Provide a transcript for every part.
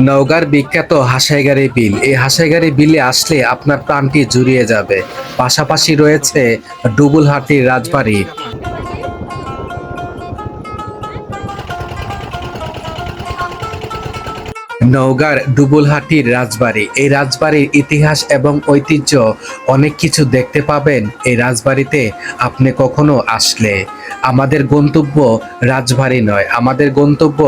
নওগাঁর বিখ্যাত হাসাইগাড়ি বিল। এই হাসাইগাড়ি বিলে আসলে আপনার প্রাণটি জুড়িয়ে যাবে। পাশাপাশি রয়েছে ডুবুলহাটির রাজবাড়ি। নওগাঁর ডুবুলহাটির রাজবাড়ি। এই রাজবাড়ির ইতিহাস এবং ঐতিহ্য অনেক কিছু দেখতে পাবেন এই রাজবাড়িতে। আপনি কখনো আসলে। আমাদের গন্তব্য রাজবাড়ি নয়, আমাদের গন্তব্য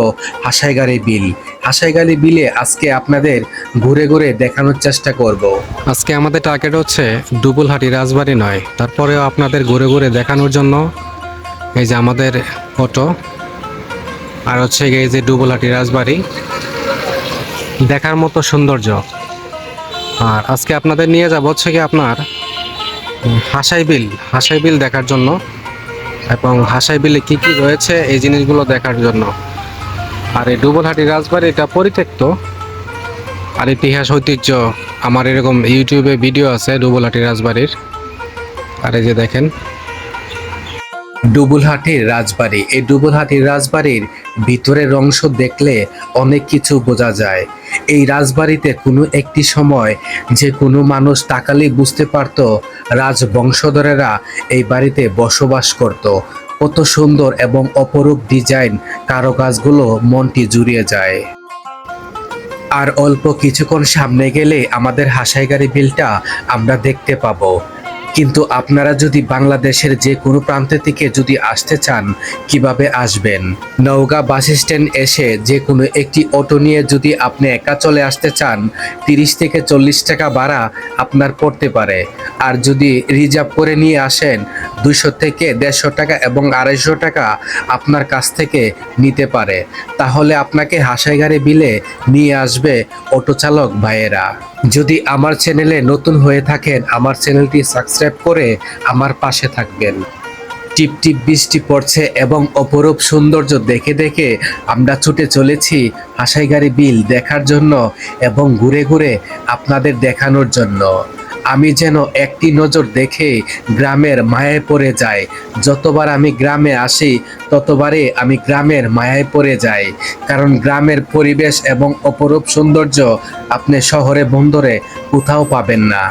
হাসাইগাড়ি বিল। হাসাইগাড়ি বিলে আজকে আপনাদের ঘুরে ঘুরে দেখানোর চেষ্টা করব। আজকে আমাদের টার্গেট হচ্ছে ডুবুলহাটি রাজবাড়ি নয়, তারপরেও আপনাদের ঘুরে ঘুরে দেখানোর জন্য এই যে আমাদের অটো, আর হচ্ছে এই যে ডুবুলহাটি রাজবাড়ি। দেখার মতো সৌন্দর্য। আর আজকে আপনাদের নিয়ে যাব হচ্ছে কি আপনার হাসাই বিল হাসাই বিল দেখার জন্য। এবং হাসাই বিলে কি কি রয়েছে এই জিনিসগুলো দেখার জন্য। আর এই ডুবলহাটি রাজবাড়ি এটা পরিত্যক্ত। আর ইতিহাস, ঐতিহ্য, আমার এরকম ইউটিউবে ভিডিও আছে ডুবুলহাটি রাজবাড়ির। আর এই যে দেখেন। ডুবুলহাটির রাজবাড়ি, এই ডুবুলহাটির রাজবাড়ির ভিতরের অংশ দেখলে অনেক কিছু বোঝা যায়। এই রাজবাড়িতে কোনো একটি সময় যে কোনো মানুষ তাকালেই বুঝতে পারতো রাজবংশধরেরা এই বাড়িতে বসবাস করত। কত সুন্দর এবং অপরূপ ডিজাইন কারুকাজগুলো মনটি জুড়িয়ে যায়। আর অল্প কিছুক্ষণ সামনে গেলে আমাদের হাসাইগাড়ি বিলটা আমরা দেখতে পাবো। কিন্তু আপনারা যদি বাংলাদেশের যে কোনো প্রান্ত থেকে যদি আসতে চান, কীভাবে আসবেন? নওগাঁ বাস স্ট্যান্ড এসে যে কোনো একটি অটো নিয়ে যদি আপনি একা চলে আসতে চান, তিরিশ থেকে চল্লিশ টাকা ভাড়া আপনার পড়তে পারে। আর যদি রিজার্ভ করে নিয়ে আসেন দুশো থেকে দেড়শো টাকা এবং আড়াইশো টাকা আপনার কাছ থেকে নিতে পারে। তাহলে আপনাকে হাসাইগাড়ি বিলে নিয়ে আসবে অটো চালক ভাইয়েরা। যদি আমার চ্যানেলে নতুন হয়ে থাকেন, আমার চ্যানেলটি সাবস্ক্রাইব করে আমার পাশে থাকবেন। টিপ টিপ বৃষ্টি পড়ছে এবং অপরূপ সৌন্দর্য দেখে দেখে আমরা ছুটে চলেছি হাসাইগাড়ি বিল দেখার জন্য এবং ঘুরে ঘুরে আপনাদের দেখানোর জন্য। আমি যেন একটি নজর দেখে গ্রামের মায়ায় পড়ে যাই। যতবার আমি গ্রামে আসি, ততবারই আমি গ্রামের মায়ায় পড়ে যাই। কারণ গ্রামের পরিবেশ এবং অপরূপ সৌন্দর্য আপনি শহরে বন্দরে কোথাও পাবেন না।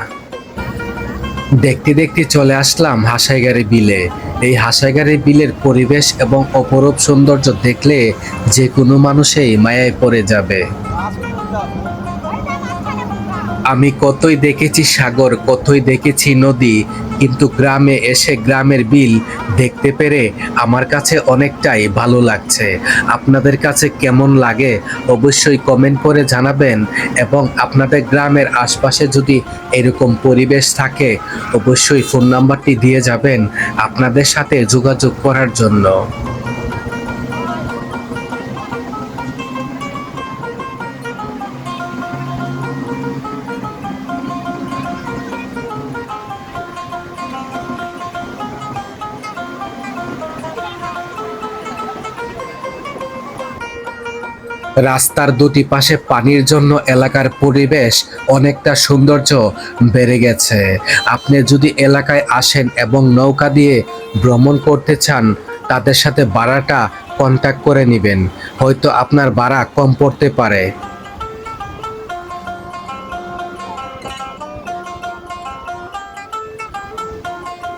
দেখতে দেখতে চলে আসলাম হাসাইগারি বিলে। এই হাসাইগারি বিলের পরিবেশ এবং অপরূপ সৌন্দর্য দেখলে যে কোনো মানুষেই মায়ায় পড়ে যাবে। আমি কতই দেখেছি সাগর, কতই দেখেছি নদী, কিন্তু গ্রামে এসে গ্রামের বিল দেখতে পেরে আমার কাছে অনেকটাই ভালো লাগছে। আপনাদের কাছে কেমন লাগে অবশ্যই কমেন্ট করে জানাবেন এবং আপনাদের গ্রামের আশপাশে যদি এরকম পরিবেশ থাকে, অবশ্যই ফোন নাম্বারটি দিয়ে যাবেন আপনাদের সাথে যোগাযোগ করার জন্য। রাস্তার দুটি পাশে পানির জন্য এলাকার পরিবেশ অনেকটা সৌন্দর্য বেড়ে গেছে। আপনি যদি এলাকায় আসেন এবং নৌকা দিয়ে ভ্রমণ করতে চান, তাদের সাথে ভাড়াটা কন্ট্যাক্ট করে নেবেন। হয়তো আপনার বাড়া কম পড়তে পারে।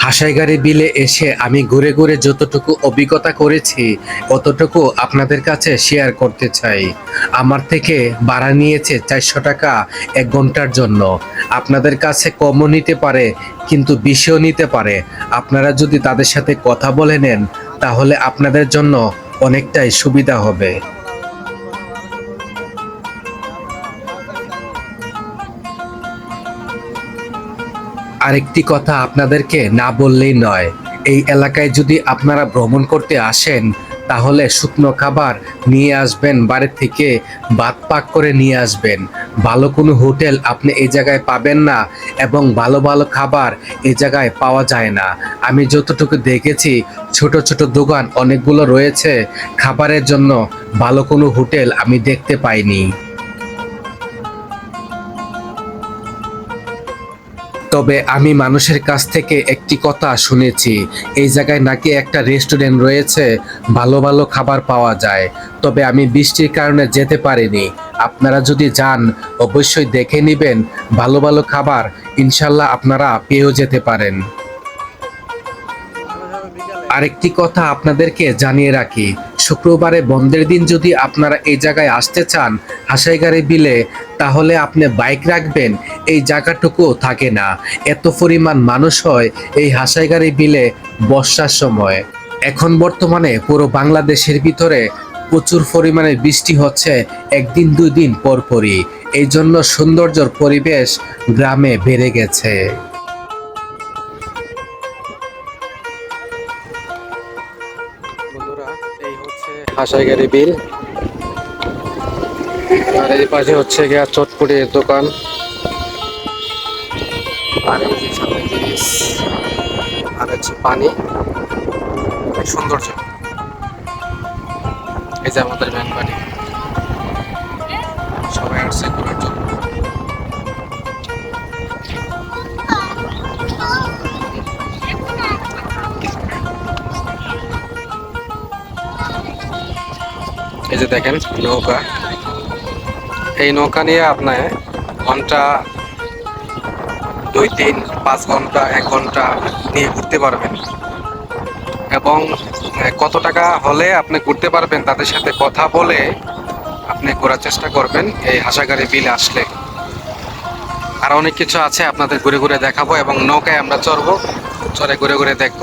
হাসাইগাড়ি বিলে এসে আমি ঘুরে ঘুরে যতটুকু অভিজ্ঞতা করেছি, অতটুকু আপনাদের কাছে শেয়ার করতে চাই। আমার থেকে ভাড়া নিয়েছে চারশো টাকা এক ঘণ্টার জন্য। আপনাদের কাছে কমও নিতে পারে, কিন্তু বেশিও নিতে পারে। আপনারা যদি তাদের সাথে কথা বলে নেন, তাহলে আপনাদের জন্য অনেকটাই সুবিধা হবে। আরেকটি কথা আপনাদেরকে না বললেই নয়। এই এলাকায় যদি আপনারা ভ্রমণ করতে আসেন, তাহলে শুকনো খাবার নিয়ে আসবেন বাড়ি থেকে ভাত পাক করে নিয়ে আসবেন। ভালো কোনো হোটেল আপনি এই জায়গায় পাবেন না এবং ভালো ভালো খাবার এই জায়গায় পাওয়া যায় না। আমি যতটুকু দেখেছি, ছোট ছোট দোকান অনেকগুলো রয়েছে। খাবারের জন্য ভালো কোনো হোটেল আমি দেখতে পাইনি। তবে আমি মানুষের কাছ থেকে একটি কথা শুনেছি, এই জায়গায় নাকি একটা রেস্টুরেন্ট রয়েছে, ভালো ভালো খাবার পাওয়া যায়। তবে আমি বৃষ্টির কারণে যেতে পারিনি। আপনারা যদি যান, অবশ্যই দেখে নেবেন, ভালো ভালো খাবার, ইনশাল্লাহ আপনারা পেয়েও যেতে পারেন। আরেকটি কথা আপনাদেরকে জানিয়ে রাখি। শুক্রবারে বন্ধের দিন যদি আপনারা এই জায়গায় আসতে চান হাসাইগাড়ি বিলে, তাহলে আপনি বাইক রাখবেন, এই জায়গাটুকু থাকে না। এত পরিমাণ মানুষ হয় এই হাসাইগাড়ি বিলে বর্ষার সময়। এখন বর্তমানে পুরো বাংলাদেশের ভিতরে প্রচুর পরিমাণে বৃষ্টি হচ্ছে একদিন, দুই দিন পরপরই। এই জন্য সৌন্দর্যর পরিবেশ গ্রামে বেড়ে গেছে। হাসাইগাড়ি বিল আর এই পাশে হচ্ছে গিয়া চটপটির দোকান। আর এই আর হচ্ছে পানি। অনেক এই যে আমাদের ভ্যান বাড়ি। সবাই আসছে ঘোরার জন্য। যে দেখেন নৌকা। এই নৌকা নিয়ে আপনার ঘণ্টা দুই, তিন, পাঁচ ঘণ্টা, এক ঘণ্টা নিয়ে ঘুরতে পারবেন। এবং কত টাকা হলে আপনি ঘুরতে পারবেন তাদের সাথে কথা বলে আপনি ঘোরার চেষ্টা করবেন এই হাসাগাড়ি বিল আসলে। আর অনেক কিছু আছে আপনাদের ঘুরে ঘুরে দেখাবো এবং নৌকায় আমরা চড়বো, চড়ে ঘুরে ঘুরে দেখব।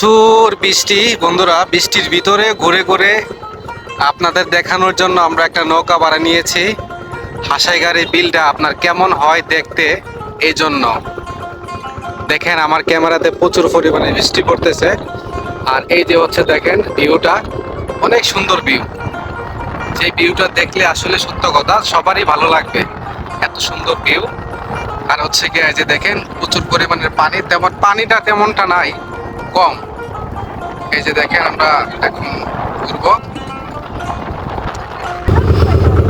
প্রচুর বৃষ্টি, বন্ধুরা, বৃষ্টির ভিতরে ঘুরে ঘুরে আপনাদের দেখানোর জন্য আমরা একটা নৌকা ভাড়া নিয়েছি। হাসাইগাড়ি বিলটা আপনার কেমন হয় দেখতে এই জন্য দেখেন, আমার ক্যামেরাতে প্রচুর পরিমাণে বৃষ্টি পড়তেছে। আর এই যে হচ্ছে দেখেন, ভিউটা, অনেক সুন্দর ভিউ। যে ভিউটা দেখলে আসলে সত্য কথা, সবারই ভালো লাগবে এত সুন্দর ভিউ। আর হচ্ছে গিয়ে যে দেখেন, প্রচুর পরিমাণের পানি, তেমন পানিটা তেমনটা নাই, কম। এই যে দেখেন আমরা এখন ঘুরবো।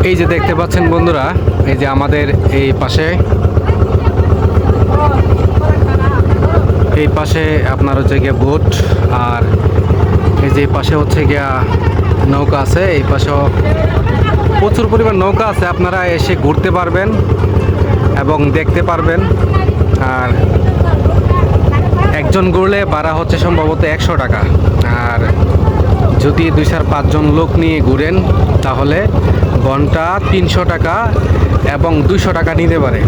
এই যে দেখতে পাচ্ছেন বন্ধুরা, এই যে আমাদের এই পাশে এই পাশে আপনার হচ্ছে গিয়ে বোট, আর এই যে পাশে হচ্ছে গিয়া নৌকা আছে, এই পাশেও প্রচুর পরিমাণ নৌকা আছে, আপনারা এসে ঘুরতে পারবেন এবং দেখতে পারবেন। আর একজন ঘুরলে ভাড়া হচ্ছে সম্ভবত একশো টাকা। আর যদি দুই চার পাঁচজন লোক নিয়ে ঘুরেন, তাহলে ঘণ্টা তিনশো টাকা এবং দুশো টাকা নিতে পারে।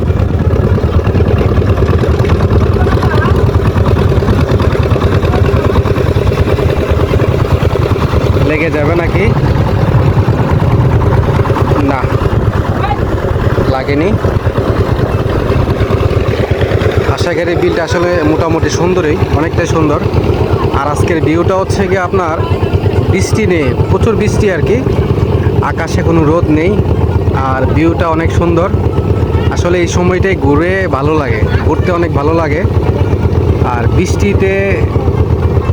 লেগে যাবে নাকি? না, লাগেনি। আশাগারি বিলটা আসলে মোটামুটি সুন্দরই, অনেকটাই সুন্দর। আর আজকের ভিউটা হচ্ছে গিয়ে আপনার বৃষ্টি নেই, প্রচুর বৃষ্টি আর কি। আকাশে কোনো রোদ নেই, আর ভিউটা অনেক সুন্দর। আসলে এই সময়টাই ঘুরে ভালো লাগে, ঘুরতে অনেক ভালো লাগে। আর বৃষ্টিতে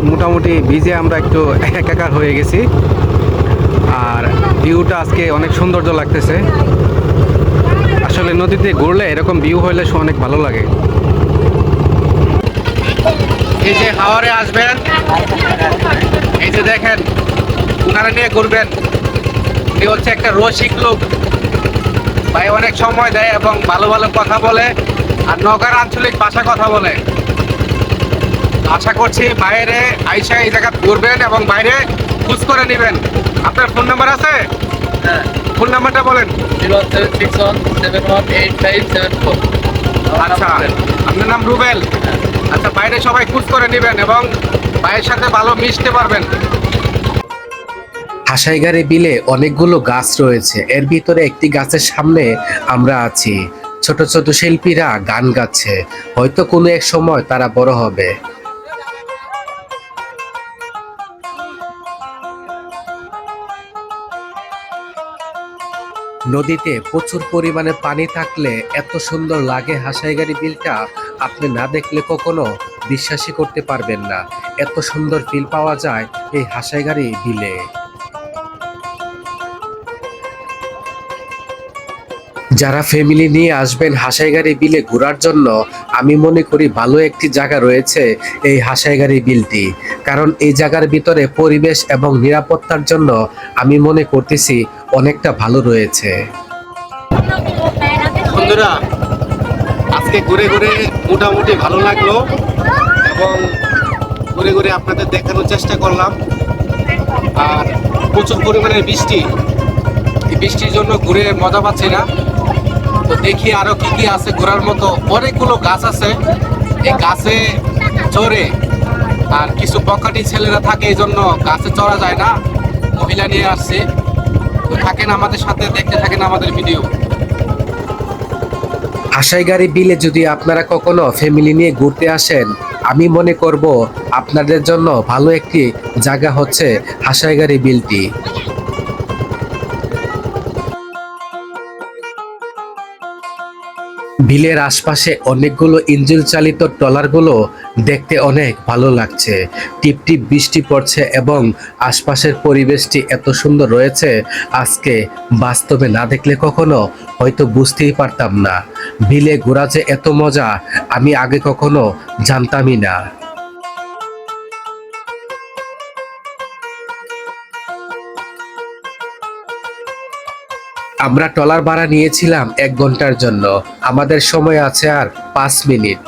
মোটামুটি ভিজে আমরা একটু একাকার হয়ে গেছি। আর ভিউটা আজকে অনেক সৌন্দর্য লাগতেছে। আসলে নদীতে ঘুরলে এরকম ভিউ হইলে অনেক ভালো লাগে। এই যে হাওয়ারে আসবেন এই যে দেখেন উনারা নিয়ে ঘুরবেন। এই হচ্ছে একটা রসিক লোক। ভাই অনেক সময় দেয় এবং ভালো ভালো কথা বলে আর নগর আঞ্চলিক ভাষা কথা বলে। আশা করছি বাইরে আইসা এই জায়গা ঘুরবেন এবং বাইরে খুঁজ করে নেবেন। আপনার ফোন নাম্বার আছে? হ্যাঁ। ফোন নাম্বারটা বলেন। Zero seven six one seven one eight five seven four আচ্ছা আপনার নাম রুবেল? আচ্ছা বাইরে সবাই খুঁজ করে নেবেন এবং ভাইয়ের সাথে ভালো মিশতে পারবেন। হাসাইগাড়ি বিলে অনেকগুলো গাছ রয়েছে। এর ভিতরে একটি গাছের সামনে আমরা আছি। ছোট ছোট শিল্পীরা গান গাচ্ছে। হয়তো কোনো এক সময় তারা বড় হবে। নদীতে প্রচুর পরিমাণে পানি থাকলে এত সুন্দর লাগে হাসাইগাড়ি বিলটা। আপনি না দেখলে কখনো বিশ্বাসই করতে পারবেন না। এত সুন্দর ফিল পাওয়া যায় এই হাসাইগাড়ি বিলে যারা ফ্যামিলি নিয়ে আসবেন হাসাইগাড়ি বিলে ঘোরার জন্য, আমি মনে করি ভালো একটি জায়গা রয়েছে এই হাসাইগাড়ি বিলটি। কারণ এই জায়গার ভিতরে পরিবেশ এবং নিরাপত্তার জন্য আমি মনে করতেছি অনেকটা ভালো রয়েছে। বন্ধুরা আজকে ঘুরে ঘুরে মোটামুটি ভালো লাগল এবং ঘুরে ঘুরে আপনাদের দেখানোর চেষ্টা করলাম। আর প্রচুর পরিমাণের বৃষ্টি। বৃষ্টির জন্য ঘুরে মজা পাচ্ছি না। তো দেখি আরও কি কি আছে ঘোরার মতো। অনেকগুলো গাছ আছে। এই গাছে চড়ে আর কিছু বকাটি ছেলেরা থাকে, এই জন্য গাছে চড়া যায় না। মহিলা নিয়ে আসছে। তো থাকেন আমাদের সাথে, দেখতে থাকেন আমাদের ভিডিও। হাসাইগাড়ি বিলে যদি আপনারা কখনো ফ্যামিলি নিয়ে ঘুরতে আসেন, আমি মনে করব আপনাদের জন্য ভালো একটি জায়গা হচ্ছে হাসাইগাড়ি বিলটি। বিলের আশপাশে অনেকগুলো ইঞ্জিন চালিত ট্রলারগুলো দেখতে অনেক ভালো লাগছে। টিপটিপ টিপ বৃষ্টি পড়ছে এবং আশপাশের পরিবেশটি এত সুন্দর রয়েছে, আজকে বাস্তবে না দেখলে কখনো হয়তো বুঝতেই পারতাম না। বিলে ঘোরা যে এত মজা, আমি আগে কখনো জানতামই না। আমরা ট্রলার ভাড়া নিয়েছিলাম এক ঘণ্টার জন্য। আমাদের সময় আছে আর পাঁচ মিনিট।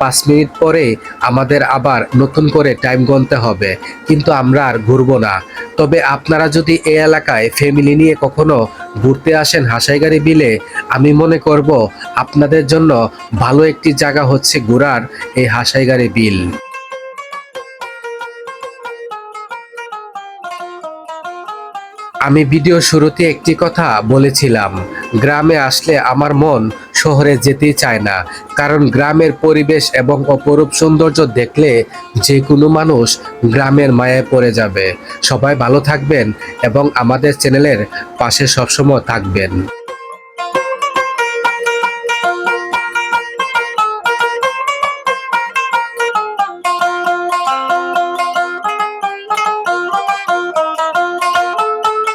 পাঁচ মিনিট পরে আমাদের আবার নতুন করে টাইম গুনতে হবে। কিন্তু আমরা আর ঘুরবো না। তবে আপনারা যদি এই এলাকায় ফ্যামিলি নিয়ে কখনো ঘুরতে আসেন হাসাইগাড়ি বিলে, আমি মনে করব আপনাদের জন্য ভালো একটি জায়গা হচ্ছে ঘোরার এই হাসাইগাড়ি বিল। আমি ভিডিও শুরুতে একটি কথা বলেছিলাম, গ্রামে আসলে আমার মন শহরে যেতেই চায় না, কারণ গ্রামের পরিবেশ এবং অপরূপ সৌন্দর্য দেখলে যে কোনো মানুষ গ্রামের মায়ায় পড়ে যাবে। সবাই ভালো থাকবেন এবং আমাদের চ্যানেলের পাশে সবসময় থাকবেন।